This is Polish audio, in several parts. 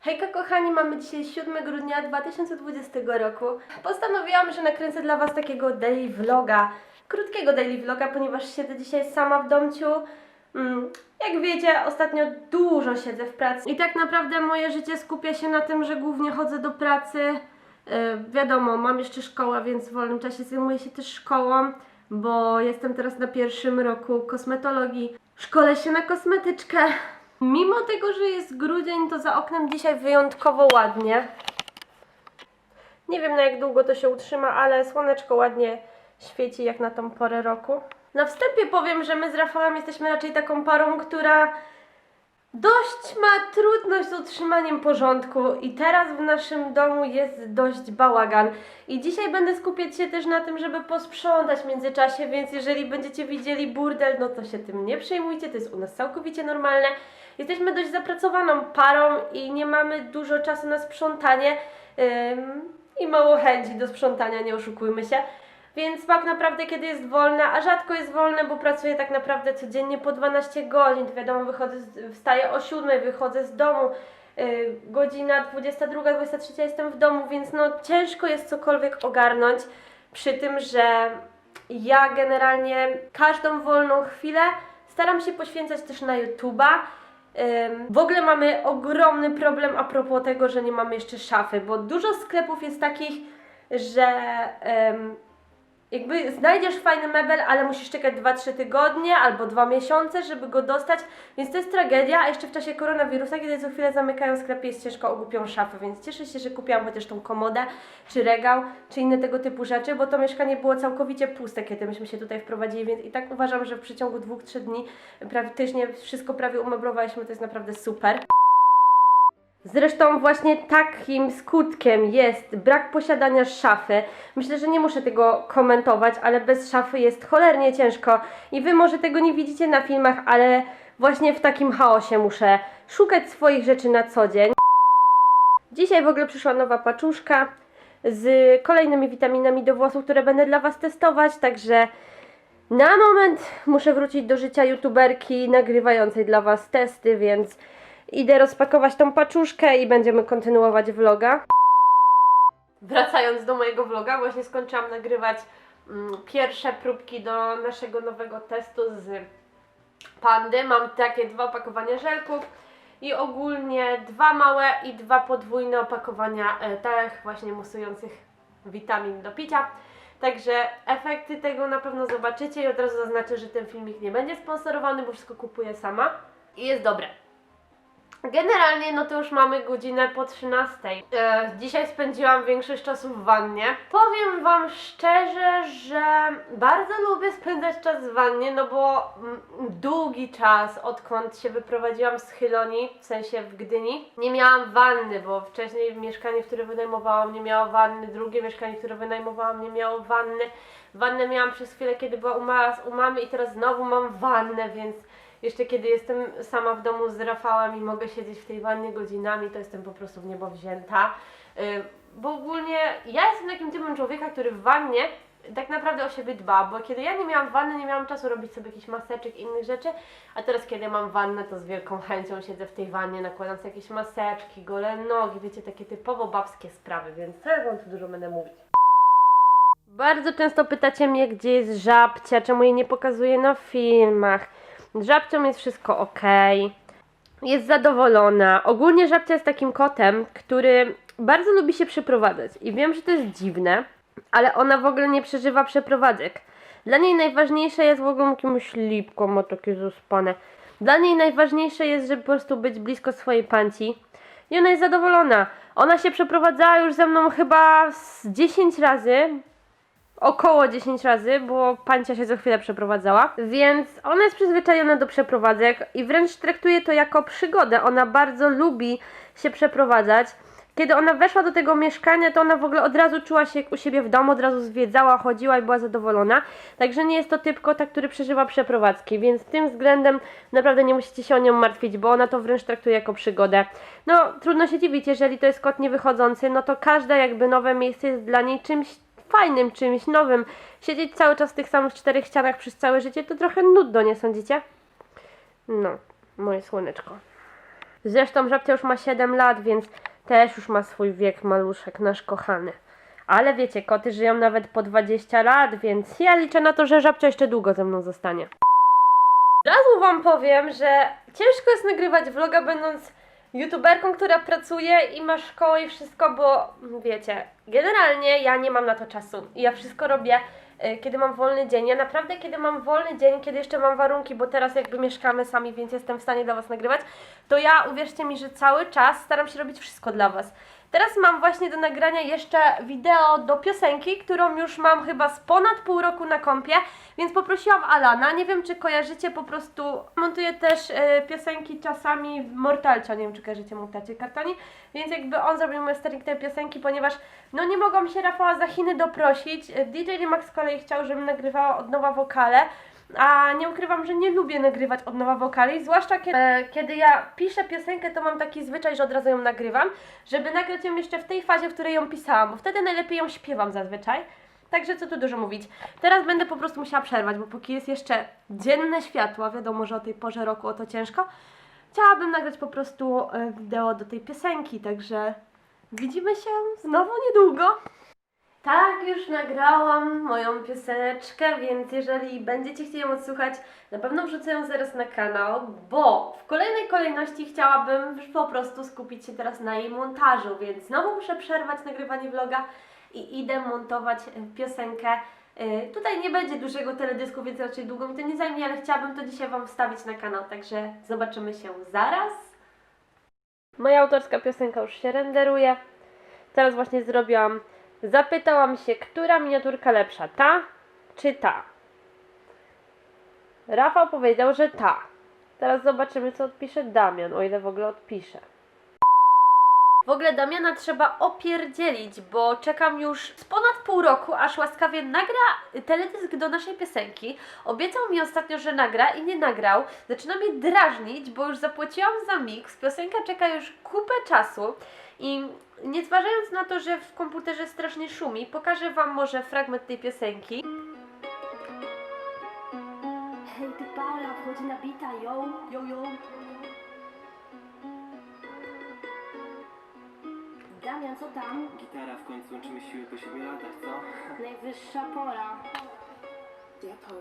Hejka kochani, mamy dzisiaj 7 grudnia 2020 roku. Postanowiłam, że nakręcę dla Was takiego daily vloga, krótkiego daily vloga, ponieważ siedzę dzisiaj sama w domciu. Mm, Jak wiecie, ostatnio dużo siedzę w pracy i tak naprawdę moje życie skupia się na tym, że głównie chodzę do pracy. Yy, wiadomo, mam jeszcze szkołę, więc w wolnym czasie zajmuję się też szkołą, bo jestem teraz na pierwszym roku kosmetologii. Szkolę się na kosmetyczkę. Mimo tego, że jest grudzień, to za oknem dzisiaj wyjątkowo ładnie. Nie wiem na jak długo to się utrzyma, ale słoneczko ładnie świeci jak na tą porę roku. Na wstępie powiem, że my z Rafałem jesteśmy raczej taką parą, która dość ma trudność z utrzymaniem porządku i teraz w naszym domu jest dość bałagan. I dzisiaj będę skupiać się też na tym, żeby posprzątać w międzyczasie, więc jeżeli będziecie widzieli burdel, no to się tym nie przejmujcie, to jest u nas całkowicie normalne. Jesteśmy dość zapracowaną parą i nie mamy dużo czasu na sprzątanie ym, i mało chęci do sprzątania, nie oszukujmy się. Więc tak naprawdę kiedy jest wolna, a rzadko jest wolne, bo pracuję tak naprawdę codziennie po 12 godzin. To wiadomo, wychodzę, z, wstaję o 7, wychodzę z domu. Yy, godzina 22, 23 jestem w domu, więc no ciężko jest cokolwiek ogarnąć. Przy tym, że ja generalnie każdą wolną chwilę staram się poświęcać też na YouTube'a. W ogóle mamy ogromny problem a propos tego, że nie mamy jeszcze szafy, bo dużo sklepów jest takich, że jakby znajdziesz fajny mebel, ale musisz czekać 2-3 tygodnie albo 2 miesiące, żeby go dostać, więc to jest tragedia, a jeszcze w czasie koronawirusa, kiedy co chwilę zamykają sklepy, jest ciężko o głupią szafę, więc cieszę się, że kupiłam chociaż tą komodę, czy regał, czy inne tego typu rzeczy, bo to mieszkanie było całkowicie puste, kiedy myśmy się tutaj wprowadzili, więc i tak uważam, że w przeciągu 2-3 dni praktycznie wszystko prawie umeblowaliśmy, to jest naprawdę super. Zresztą właśnie takim skutkiem jest brak posiadania szafy. Myślę, że nie muszę tego komentować, ale bez szafy jest cholernie ciężko i wy może tego nie widzicie na filmach, ale właśnie w takim chaosie muszę szukać swoich rzeczy na co dzień. Dzisiaj w ogóle przyszła nowa paczuszka z kolejnymi witaminami do włosów, które będę dla was testować, także na moment muszę wrócić do życia youtuberki nagrywającej dla was testy, więc Idę rozpakować tą paczuszkę i będziemy kontynuować vloga. Wracając do mojego vloga, właśnie skończyłam nagrywać mm, pierwsze próbki do naszego nowego testu z pandy. Mam takie dwa opakowania żelków i ogólnie dwa małe i dwa podwójne opakowania e, tych właśnie musujących witamin do picia. Także efekty tego na pewno zobaczycie i od razu zaznaczę, że ten filmik nie będzie sponsorowany, bo wszystko kupuję sama i jest dobre. Generalnie no to już mamy godzinę po 13. E, dzisiaj spędziłam większość czasu w wannie. Powiem Wam szczerze, że bardzo lubię spędzać czas w wannie, no bo mm, długi czas, odkąd się wyprowadziłam z Chylonii, w sensie w Gdyni, nie miałam wanny, bo wcześniej mieszkanie, które wynajmowałam nie miało wanny, drugie mieszkanie, które wynajmowałam nie miało wanny. Wannę miałam przez chwilę, kiedy była u, ma u mamy i teraz znowu mam wannę, więc jeszcze kiedy jestem sama w domu z Rafałem i mogę siedzieć w tej wannie godzinami, to jestem po prostu w niebo wzięta. Yy, Bo ogólnie ja jestem takim typem człowieka, który w wannie tak naprawdę o siebie dba, bo kiedy ja nie miałam wanny, nie miałam czasu robić sobie jakichś maseczek i innych rzeczy, a teraz kiedy mam wannę, to z wielką chęcią siedzę w tej wannie, nakładam sobie jakieś maseczki, gole nogi, wiecie, takie typowo babskie sprawy, więc co ja wam tu dużo będę mówić. Bardzo często pytacie mnie, gdzie jest żabcia, czemu jej nie pokazuję na filmach. Żabcią jest wszystko ok. Jest zadowolona. Ogólnie żabcia jest takim kotem, który bardzo lubi się przeprowadzać. I wiem, że to jest dziwne, ale ona w ogóle nie przeżywa przeprowadzek. Dla niej najważniejsze jest w ogóle jakimś lipką, ma takie zaspane. Dla niej najważniejsze jest, żeby po prostu być blisko swojej panci. I ona jest zadowolona. Ona się przeprowadzała już ze mną chyba z 10 razy, około 10 razy, bo pancia się co chwilę przeprowadzała, więc ona jest przyzwyczajona do przeprowadzek i wręcz traktuje to jako przygodę. Ona bardzo lubi się przeprowadzać. Kiedy ona weszła do tego mieszkania, to ona w ogóle od razu czuła się jak u siebie w domu, od razu zwiedzała, chodziła i była zadowolona. Także nie jest to typ kota, który przeżywa przeprowadzki, więc tym względem naprawdę nie musicie się o nią martwić, bo ona to wręcz traktuje jako przygodę. No, trudno się dziwić, jeżeli to jest kot niewychodzący, no to każde jakby nowe miejsce jest dla niej czymś fajnym, czymś nowym. Siedzieć cały czas w tych samych czterech ścianach przez całe życie to trochę nudno, nie sądzicie? No, moje słoneczko. Zresztą żabcia już ma 7 lat, więc też już ma swój wiek maluszek, nasz kochany. Ale wiecie, koty żyją nawet po 20 lat, więc ja liczę na to, że żabcia jeszcze długo ze mną zostanie. Od razu wam powiem, że ciężko jest nagrywać vloga będąc youtuberką, która pracuje i ma szkołę i wszystko, bo wiecie, generalnie ja nie mam na to czasu. I ja wszystko robię, y, kiedy mam wolny dzień. Ja naprawdę, kiedy mam wolny dzień, kiedy jeszcze mam warunki, bo teraz jakby mieszkamy sami, więc jestem w stanie dla Was nagrywać, to ja, uwierzcie mi, że cały czas staram się robić wszystko dla Was. Teraz mam właśnie do nagrania jeszcze wideo do piosenki, którą już mam chyba z ponad pół roku na kompie, więc poprosiłam Alana, nie wiem czy kojarzycie, po prostu montuję też e, piosenki czasami w Mortalcia, nie wiem czy kojarzycie Mortalcie Kartoni, więc jakby on zrobił mastering tej piosenki, ponieważ no nie mogłam się Rafała za Chiny doprosić, E, DJ Max z kolei chciał, żebym nagrywała od nowa wokale, a nie ukrywam, że nie lubię nagrywać od nowa wokali, zwłaszcza kiedy, e, kiedy ja piszę piosenkę, to mam taki zwyczaj, że od razu ją nagrywam, żeby nagrać ją jeszcze w tej fazie, w której ją pisałam, bo wtedy najlepiej ją śpiewam zazwyczaj. Także co tu dużo mówić. Teraz będę po prostu musiała przerwać, bo póki jest jeszcze dzienne światło, wiadomo, że o tej porze roku o to ciężko, chciałabym nagrać po prostu e, wideo do tej piosenki, także widzimy się znowu niedługo. Tak, już nagrałam moją pioseneczkę, więc jeżeli będziecie chcieli ją odsłuchać, na pewno wrzucę ją zaraz na kanał, bo w kolejnej kolejności chciałabym po prostu skupić się teraz na jej montażu, więc znowu muszę przerwać nagrywanie vloga i idę montować piosenkę. E, Tutaj nie będzie dużego teledysku, więc raczej długo mi to nie zajmie, ale chciałabym to dzisiaj Wam wstawić na kanał, także zobaczymy się zaraz. Moja autorska piosenka już się renderuje. Teraz właśnie zrobiłam Zapytałam się, która miniaturka lepsza, ta czy ta? Rafał powiedział, że ta. Teraz zobaczymy, co odpisze Damian, o ile w ogóle odpisze. W ogóle Damiana trzeba opierdzielić, bo czekam już z ponad pół roku, aż łaskawie nagra teledysk do naszej piosenki. Obiecał mi ostatnio, że nagra i nie nagrał. Zaczyna mnie drażnić, bo już zapłaciłam za mix. Piosenka czeka już kupę czasu i nie zważając na to, że w komputerze strasznie szumi, pokażę Wam może fragment tej piosenki. Hej, ty Paula, wchodzi na bita, yo, yo, yo. Damian, co tam? Gitara w końcu łączymy siły po 7 latach, co? Najwyższa pora. Depo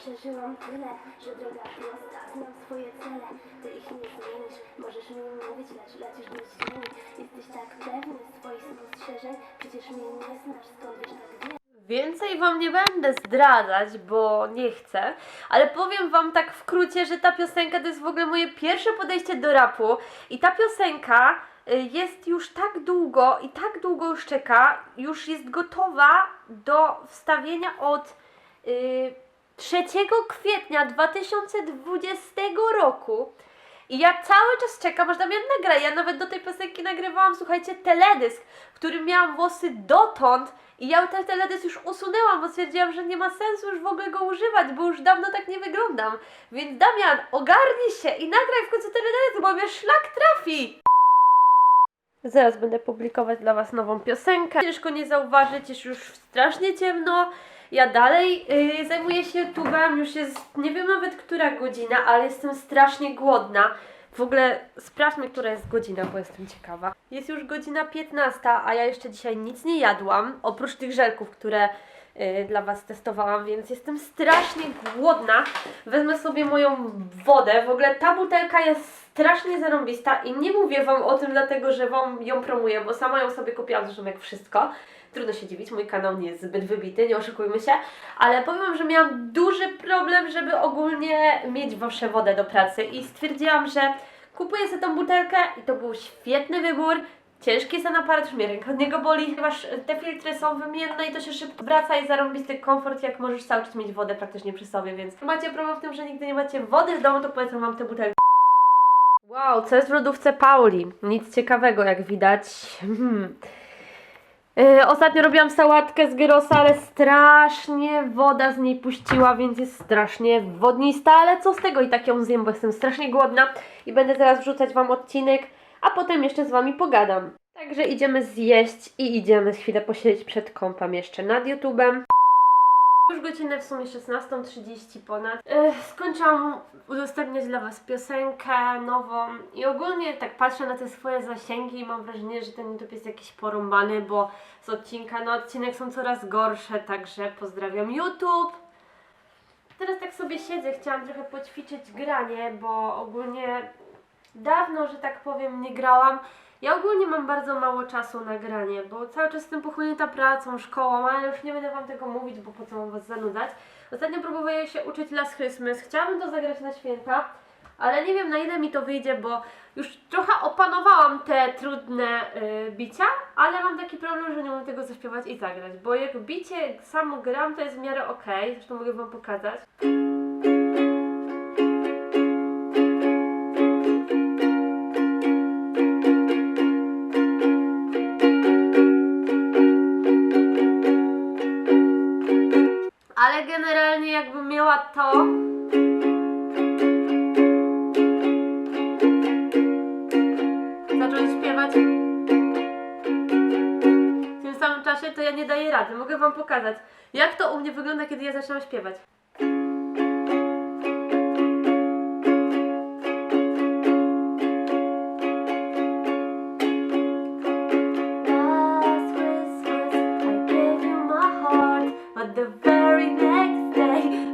przeżyłam tyle, że droga prosta, znam swoje cele. Ty ich nie zmienisz, możesz mi mówić, lecz lecisz do ziemi. Jesteś tak pewny swoich spostrzeżeń, przecież mnie nie znasz, skąd wiesz tak wiele. Więcej Wam nie będę zdradzać, bo nie chcę, ale powiem Wam tak w skrócie, że ta piosenka to jest w ogóle moje pierwsze podejście do rapu i ta piosenka y, jest już tak długo i tak długo już czeka, już jest gotowa do wstawienia od y, 3 kwietnia 2020 roku. I ja cały czas czekam, aż Damian nagra. Ja nawet do tej piosenki nagrywałam, słuchajcie, teledysk, w którym miałam włosy dotąd i ja ten teledysk już usunęłam, bo stwierdziłam, że nie ma sensu już w ogóle go używać, bo już dawno tak nie wyglądam. Więc Damian, ogarnij się i nagraj w końcu teledysk, bo mnie szlak trafi! Zaraz będę publikować dla Was nową piosenkę. Ciężko nie zauważyć, jest już strasznie ciemno. Ja dalej yy, zajmuję się YouTube'em, już jest nie wiem nawet która godzina, ale jestem strasznie głodna. W ogóle sprawdźmy, która jest godzina, bo jestem ciekawa. Jest już godzina 15, a ja jeszcze dzisiaj nic nie jadłam, oprócz tych żelków, które yy, dla Was testowałam, więc jestem strasznie głodna. Wezmę sobie moją wodę. W ogóle ta butelka jest strasznie zarąbista i nie mówię Wam o tym dlatego, że Wam ją promuję, bo sama ją sobie kupiłam zresztą jak wszystko. Trudno się dziwić, mój kanał nie jest zbyt wybity, nie oszukujmy się, ale powiem że miałam duży problem, żeby ogólnie mieć wasze wodę do pracy i stwierdziłam, że kupuję sobie tą butelkę i to był świetny wybór. Ciężki jest ten aparat, już mnie ręka od niego boli, ponieważ te filtry są wymienne i to się szybko wraca i zarąbisty komfort, jak możesz cały czas mieć wodę praktycznie przy sobie, więc macie problem w tym, że nigdy nie macie wody w domu, to polecam wam tę butelkę. Wow, co jest w lodówce Pauli? Nic ciekawego, jak widać. Hmm. Yy, ostatnio robiłam sałatkę z gyrosa, ale strasznie woda z niej puściła, więc jest strasznie wodnista, ale co z tego i tak ją zjem, bo jestem strasznie głodna i będę teraz wrzucać Wam odcinek, a potem jeszcze z Wami pogadam. Także idziemy zjeść i idziemy chwilę posiedzieć przed kąpem jeszcze nad YouTube'em. Już godzinę w sumie 16.30 ponad. Ech, skończyłam udostępniać dla Was piosenkę nową i ogólnie tak patrzę na te swoje zasięgi i mam wrażenie, że ten YouTube jest jakiś porąbany, bo z odcinka na odcinek są coraz gorsze, także pozdrawiam YouTube. Teraz tak sobie siedzę, chciałam trochę poćwiczyć granie, bo ogólnie dawno, że tak powiem, nie grałam. Ja ogólnie mam bardzo mało czasu na granie, bo cały czas jestem pochłonięta pracą, szkołą, ale już nie będę Wam tego mówić, bo po co mam Was zanudzać. Ostatnio próbuję się uczyć Last Christmas. Chciałabym to zagrać na święta, ale nie wiem na ile mi to wyjdzie, bo już trochę opanowałam te trudne y, bicia, ale mam taki problem, że nie umiem tego zaśpiewać i zagrać, bo jak bicie samo gram, to jest w miarę okej, zresztą mogę Wam pokazać. Pokazać, jak to u mnie wygląda, kiedy ja zaczynam śpiewać.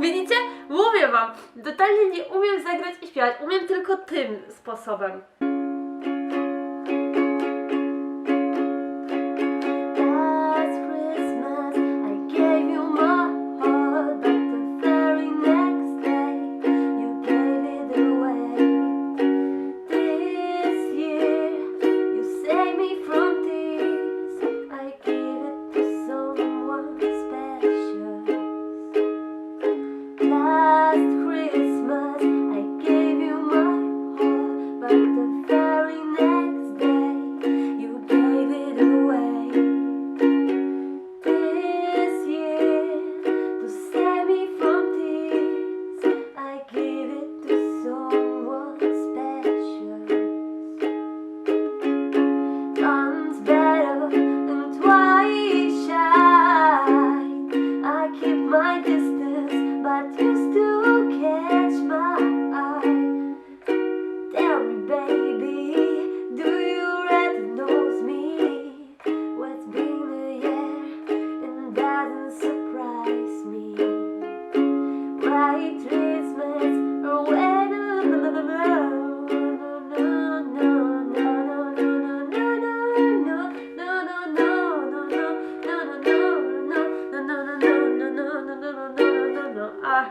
Widzicie? Mówię Wam, totalnie nie umiem zagrać i śpiewać. Umiem tylko tym sposobem. save me from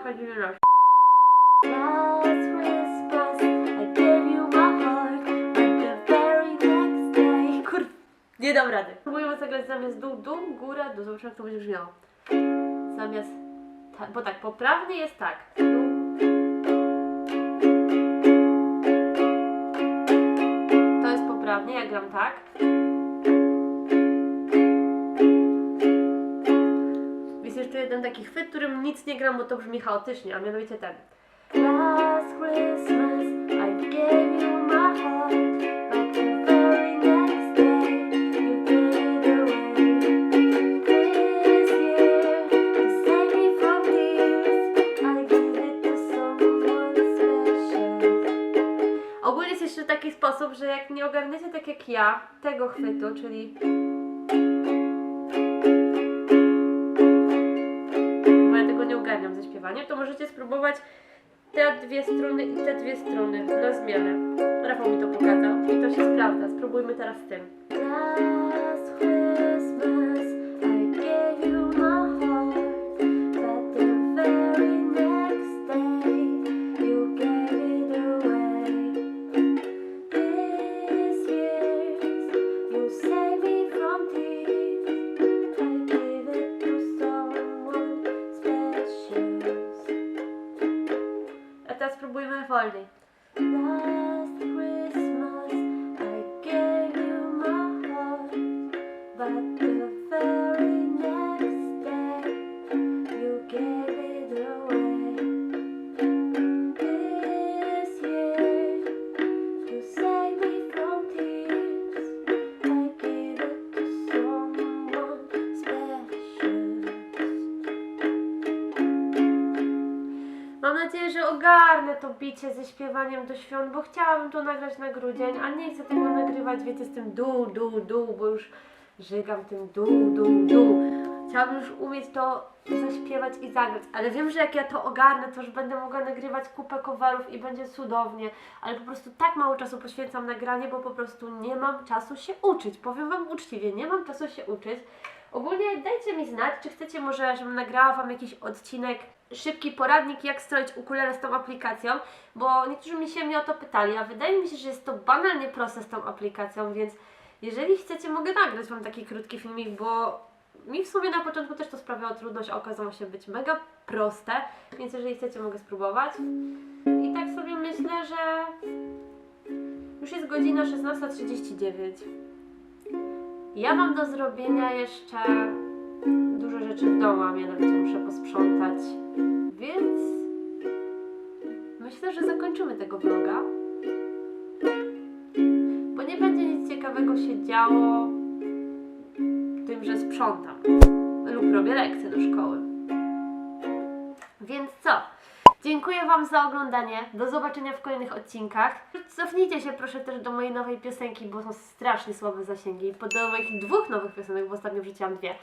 day Kur... Nie dam rady. Próbujemy zagrać zamiast dół, dół, góra, dół. Zobaczymy, jak to będzie brzmiało. Zamiast... Ta, bo tak, poprawnie jest tak. To jest poprawnie, ja gram tak. Jeszcze jeden taki chwyt, którym nic nie gram, bo to brzmi chaotycznie, a mianowicie ten. Last Christmas I gave you my heart, but the very next day you gave it away. This year, to save me from tears, I gave it to someone special. Ogólnie jest jeszcze taki sposób, że jak nie ogarniecie tak jak ja tego chwytu, czyli to możecie spróbować te dwie strony i te dwie strony na zmianę. Rafał mi to pokazał i to się sprawdza. Spróbujmy teraz z tym. Buena Folden. Ogarnę to bicie ze śpiewaniem do świąt, bo chciałabym to nagrać na grudzień, a nie chcę tego nagrywać, wiecie, z tym dół, dół, dół, bo już żygam tym dół, dół, dół. Chciałabym już umieć to zaśpiewać i zagrać, ale wiem, że jak ja to ogarnę, to już będę mogła nagrywać kupę coverów i będzie cudownie, ale po prostu tak mało czasu poświęcam nagranie, bo po prostu nie mam czasu się uczyć. Powiem Wam uczciwie, nie mam czasu się uczyć. Ogólnie dajcie mi znać, czy chcecie może, żebym nagrała Wam jakiś odcinek, szybki poradnik, jak stroić ukulele z tą aplikacją, bo niektórzy mi się mnie o to pytali, a wydaje mi się, że jest to banalnie proste z tą aplikacją, więc jeżeli chcecie, mogę nagrać Wam taki krótki filmik, bo mi w sumie na początku też to sprawiało trudność, a okazało się być mega proste, więc jeżeli chcecie, mogę spróbować. I tak sobie myślę, że już jest godzina 16.39. Ja mam do zrobienia jeszcze dużo rzeczy w domu, a mianowicie muszę posprzątać. Więc myślę, że zakończymy tego vloga. Bo nie będzie nic ciekawego się działo tym, że sprzątam lub robię lekcje do szkoły. Więc co? Dziękuję Wam za oglądanie. Do zobaczenia w kolejnych odcinkach. Cofnijcie się proszę też do mojej nowej piosenki, bo są strasznie słabe zasięgi. Do moich dwóch nowych piosenek, bo ostatnio wrzuciłam dwie.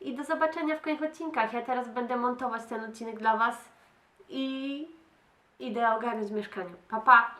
I do zobaczenia w kolejnych odcinkach. Ja teraz będę montować ten odcinek dla Was i idę ogarnąć mieszkanie. Pa, pa!